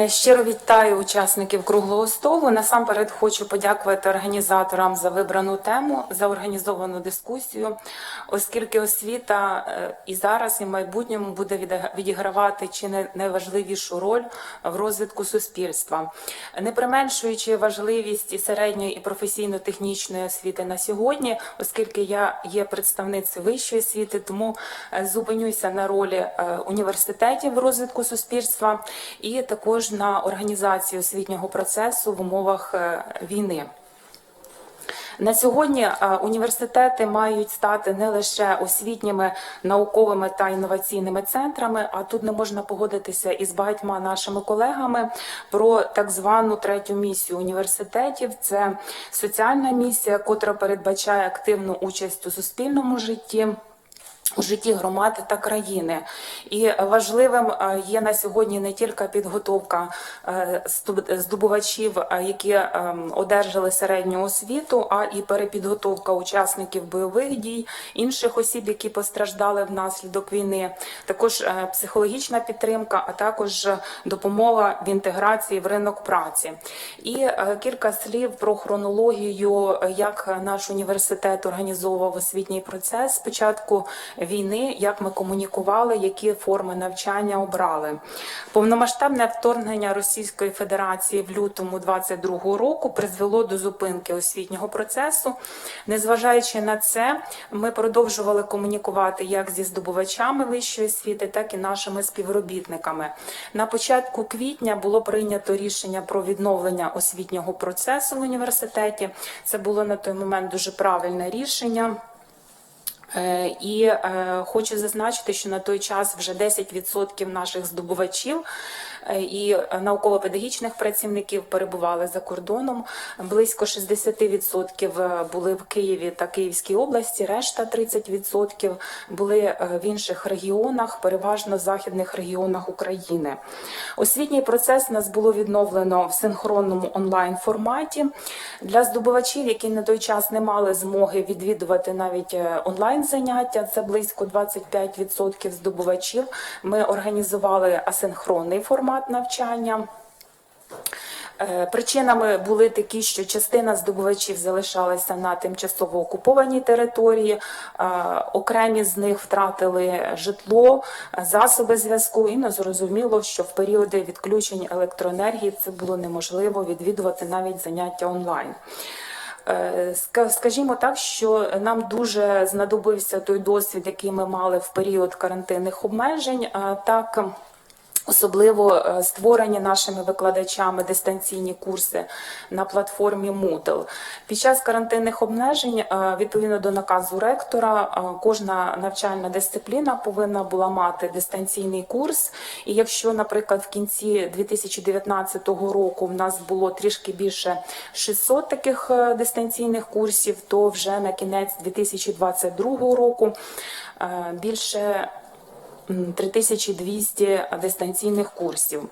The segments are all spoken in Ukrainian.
Е, Щиро вітаю учасників круглого столу. Насамперед хочу подякувати організаторам за вибрану тему, за організовану дискусію, оскільки освіта е, і зараз, і в майбутньому буде відігравати чи не найважливішу роль в розвитку суспільства, не применшуючи важливість і середньої і професійно-технічної освіти на сьогодні, оскільки я є представницею вищої освіти, тому е, зупинюся на ролі університетів в розвитку суспільства і також на організації освітнього процесу в умовах е, війни. На сьогодні е, університети мають стати не лише освітніми, науковими та інноваційними центрами, а тут не можна погодитися із багатьма нашими колегами про так звану третю місію університетів. Це соціальна місія, котра передбачає активну участь у суспільному житті. У житті громади та країни, і важливим е, є на сьогодні не тільки підготовка е, здобувачів, е, які ем, одержали середню освіту, а і перепідготовка учасників бойових дій, інших осіб, які постраждали внаслідок війни, також психологічна підтримка, а також допомога в інтеграції в ринок праці. І кілька слів про хронологію, як наш університет організовував освітній процес. Спочатку війни, як ми комунікували, які форми навчання обрали. Повномасштабне вторгнення Російської Федерації в лютому 22 року призвело до зупинки освітнього процесу. Незважаючи на це, ми продовжували комунікувати як зі здобувачами вищої освіти, так і нашими співробітниками. На початку квітня було прийнято рішення про відновлення освітнього процесу в університеті. Це було на той момент дуже правильне рішення. Е, І е, хочу зазначити, що на той час вже 10% наших здобувачів і науково-педагогічних працівників перебували за кордоном. Близько 60% були в Києві та Київській області, решта 30% були е, в інших регіонах, переважно в західних регіонах України. Освітній процес нас було відновлено в синхронному онлайн форматі для здобувачів, які на той час не мали змоги відвідувати навіть е, онлайн заняття. Це близько 25% здобувачів. Ми організували асинхронний формат навчання. Е, Причинами були такі, що частина здобувачів залишалася на тимчасово окупованій території, е, окремі з них втратили житло, засоби зв'язку, і не зрозуміло, що в періоди відключень електроенергії це було неможливо відвідувати навіть заняття онлайн. Е, Скажімо так, що нам дуже знадобився той досвід, який ми мали в період карантинних обмежень. Так, Особливо е, створені нашими викладачами дистанційні курси на платформі Moodle. Під час карантинних обмежень, е, відповідно до наказу ректора, е, кожна навчальна дисципліна повинна була мати дистанційний курс. І якщо, наприклад, в кінці 2019 року в нас було трішки більше 600 таких дистанційних курсів, то вже на кінець 2022 року більше 3200 дистанційних курсів.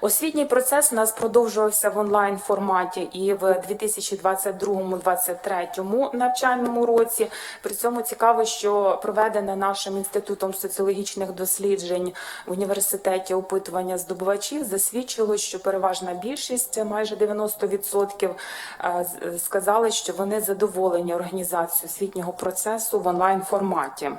Освітній процес у нас продовжувався в онлайн форматі і в 2022-2023 навчальному році. При цьому цікаво, що проведене нашим інститутом соціологічних досліджень в університеті опитування здобувачів засвідчило, що переважна більшість, майже 90%, е, сказали, що вони задоволені організацією освітнього процесу в онлайн форматі.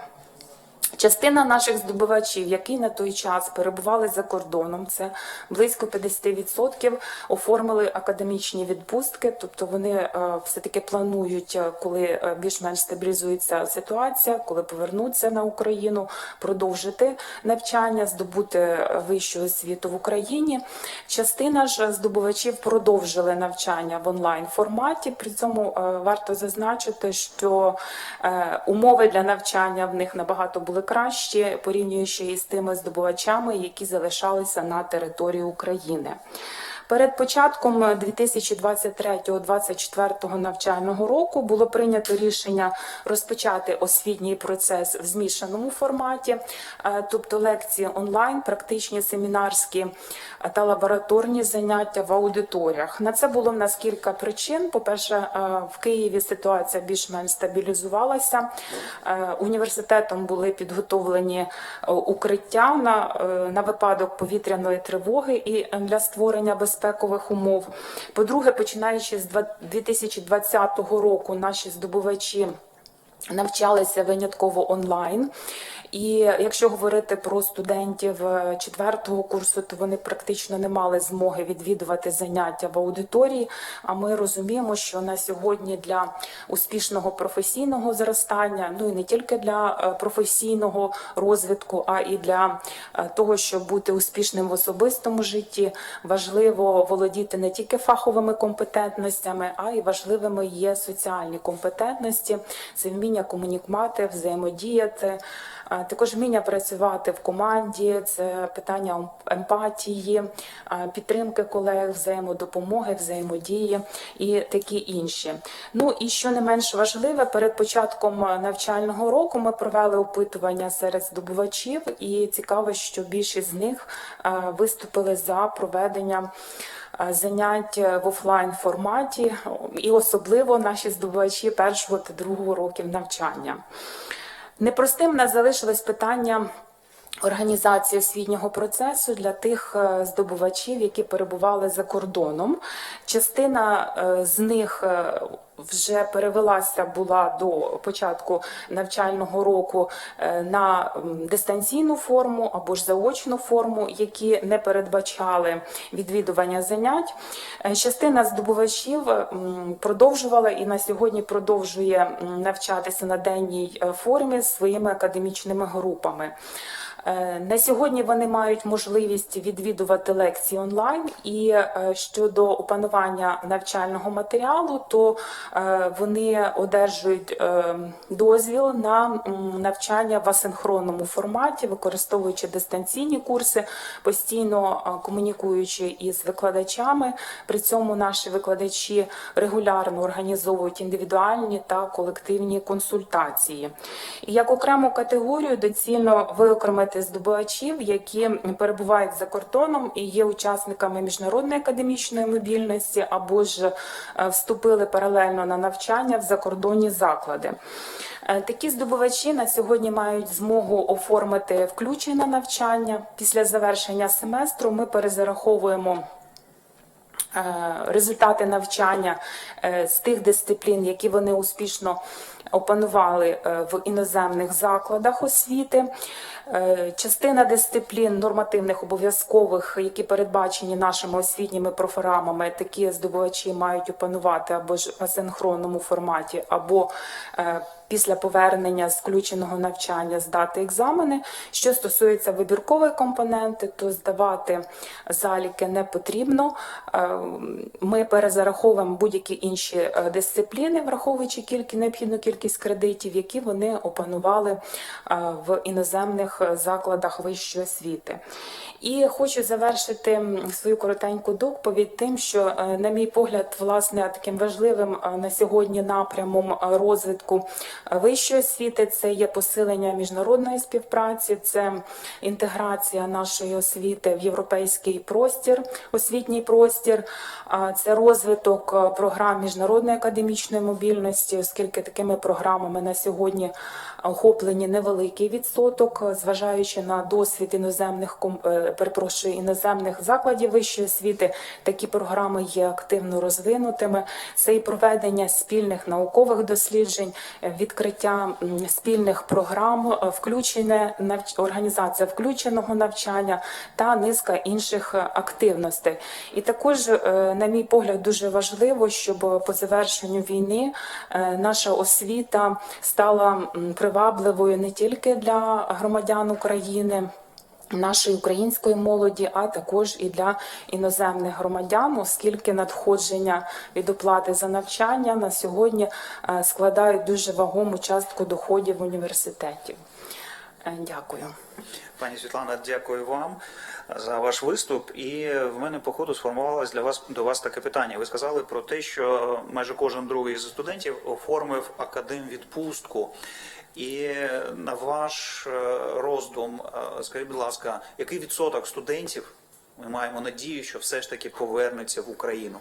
Частина наших здобувачів, які на той час перебували за кордоном, це близько 50%, оформили академічні відпустки, тобто вони е, все-таки планують, е, коли е, більш-менш стабілізується ситуація, коли повернуться на Україну, продовжити навчання, здобути вищу освіту в Україні. Частина ж здобувачів продовжили навчання в онлайн форматі. При цьому варто зазначити, що умови для навчання в них набагато були кращі, порівнюючи із тими здобувачами, які залишалися на території України. Перед початком 2023-2024 навчального року було прийнято рішення розпочати освітній процес в змішаному форматі, е, тобто лекції онлайн, практичні семінарські е, та лабораторні заняття в аудиторіях. На це було в нас кілька причин. По-перше, е, в Києві ситуація більш-менш стабілізувалася. Університетом були підготовлені укриття на, на випадок повітряної тривоги і для створення безпекових умов. По-друге, починаючи з два- 2020 року, наші здобувачі навчалися винятково онлайн. І якщо говорити про студентів е, четвертого курсу, то вони практично не мали змоги відвідувати заняття в аудиторії. А ми розуміємо, що на сьогодні для успішного професійного зростання, ну і не тільки для е, професійного розвитку, а і для е, того, щоб бути успішним в особистому житті, важливо володіти не тільки фаховими компетентностями, а й важливими є соціальні компетентності, це вміння комунікувати, взаємодіяти. Також вміння працювати в команді, це питання емпатії, підтримки колег, взаємодопомоги, взаємодії і такі інші. Ну і що не менш важливе, перед початком навчального року ми провели опитування серед здобувачів, і цікаво, що більшість з них виступили за проведення занять в офлайн форматі, і особливо наші здобувачі першого та другого років навчання. Непростим нас залишилось питання організації освітнього процесу для тих е, здобувачів, які перебували за кордоном. Частина е, з них е, вже перевелася була до початку навчального року е, на дистанційну форму або ж заочну форму, які не передбачали відвідування занять. Е, Частина здобувачів продовжувала і на сьогодні продовжує навчатися на денній е, формі своїми академічними групами. Е, На сьогодні вони мають можливість відвідувати лекції онлайн, і е, щодо опанування навчального матеріалу, то е, вони одержують дозвіл на навчання в асинхронному форматі, використовуючи дистанційні курси, постійно комунікуючи із викладачами. При цьому наші викладачі регулярно організовують індивідуальні та колективні консультації. І як окрему категорію доцільно виокремити здобувачів, які перебувають за кордоном і є учасниками міжнародної академічної мобільності, або ж е, вступили паралельно на навчання в закордонні заклади. Е, Такі здобувачі на сьогодні мають змогу оформити включення на навчання. Після завершення семестру ми перезараховуємо е, результати навчання з тих дисциплін, які вони успішно опанували е, в іноземних закладах освіти. Е, Частина дисциплін нормативних обов'язкових, які передбачені нашими освітніми програмами, такі здобувачі мають опанувати або ж в асинхронному форматі, або е, після повернення з включеного навчання здати екзамени. Що стосується вибіркової компоненти, то здавати заліки не потрібно. Ми перезараховуємо будь-які інші дисципліни, враховуючи кілька необхідну кількість кредитів, які вони опанували е, в іноземних закладах вищої освіти. І хочу завершити свою коротеньку доповідь тим, що, е, на мій погляд, власне, таким важливим е, на сьогодні напрямом е, розвитку е, вищої освіти це є посилення міжнародної співпраці, це інтеграція нашої освіти в європейський простір, освітній простір, це розвиток е, програм міжнародної академічної мобільності, оскільки такими програмами на сьогодні охоплені невеликий відсоток, е, зважаючи на досвід іноземних е, перепрошую, іноземних закладів вищої освіти, такі програми є активно розвинутими. Це і проведення спільних наукових досліджень, е, відкриття спільних програм, включене навч- організація включеного навчання та низка інших активностей. І також, на мій погляд, дуже важливо, щоб по завершенню війни наша освіта стала м, привабливою не тільки для громадян України. Нашої української молоді, а також і для іноземних громадян, оскільки надходження від оплати за навчання на сьогодні е, складають дуже вагому частку доходів університетів. Е, Дякую. Пані Світлана, дякую вам за ваш виступ. І в мене по ходу сформувалось для вас до вас таке питання. Ви сказали про те, що майже кожен другий зі студентів оформив академвідпустку. І на ваш е, роздум, е, скажіть, будь ласка, який відсоток студентів ми маємо надію, що все ж таки повернеться в Україну?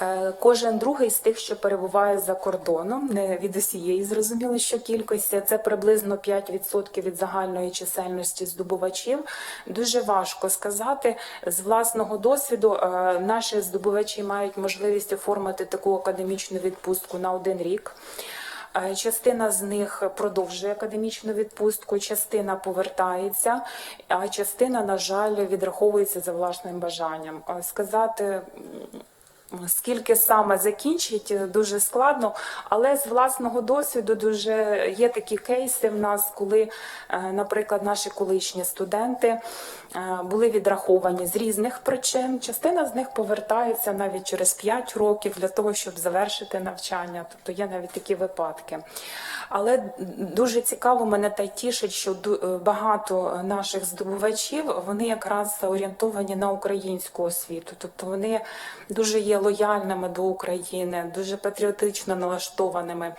Е, Кожен другий з тих, що перебуває за кордоном, не від усієї зрозуміло, що кількості це приблизно 5% від загальної чисельності здобувачів. Дуже важко сказати з власного досвіду. Наші здобувачі мають можливість оформити таку академічну відпустку на один рік. Частина з них продовжує академічну відпустку, частина повертається, а частина, на жаль, відраховується за власним бажанням. Е, Сказати. Скільки саме закінчить, е, дуже складно, але з власного досвіду дуже є такі кейси в нас, коли, е, наприклад, наші колишні студенти е, були відраховані з різних причин. Частина з них повертається навіть через 5 років для того, щоб завершити навчання. Тобто є навіть такі випадки. Але дуже цікаво мене та й тішить, що багато наших здобувачів вони якраз орієнтовані на українську освіту, тобто вони дуже є лояльними до України, дуже патріотично налаштованими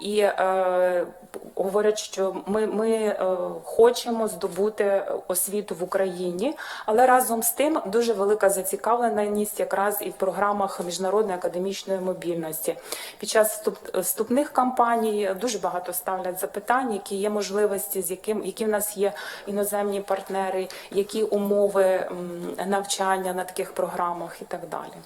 і е, говорять, що ми, ми е, хочемо здобути освіту в Україні, але разом з тим дуже велика зацікавленість якраз і в програмах міжнародної академічної мобільності. Під час вступ- вступних кампаній дуже багато ставлять запитань, які є можливості, з яким які в нас є іноземні партнери, які умови навчання на таких програмах і так далі.